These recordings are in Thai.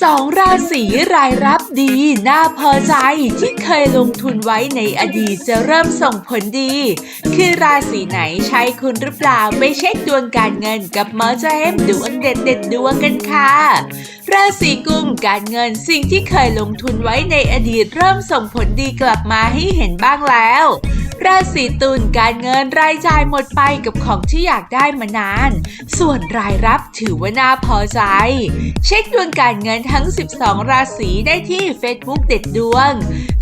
12ราศีรายรับดี น่าพอใจที่เคยลงทุนไว้ในอดีตจะเริ่มส่งผลดี คือราศีไหนใช่คุณหรือเปล่าไปเช็คดวงการเงินกับหมอเจมดวงเด็ดเด็ดดวงกันค่ะราศีกุมการเงินสิ่งที่เคยลงทุนไว้ในอดีตเริ่มส่งผลดีกลับมาให้เห็นบ้างแล้ว ราศีตุลการเงินรายจ่ายหมดไปกับของที่อยากได้มานาน ส่วนรายรับถือว่าน่าพอใจ เช็คดวงการเงินทั้ง 12 ราศีได้ที่ Facebook เด็ดดวง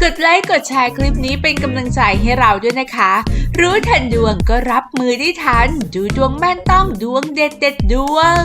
กดไลค์กดแชร์คลิปนี้เป็นกำลังใจให้เราด้วยนะคะ รู้ทันดวงก็รับมือได้ทัน ดูดวงแม่นต้องดวงเด็ดเด็ดดวง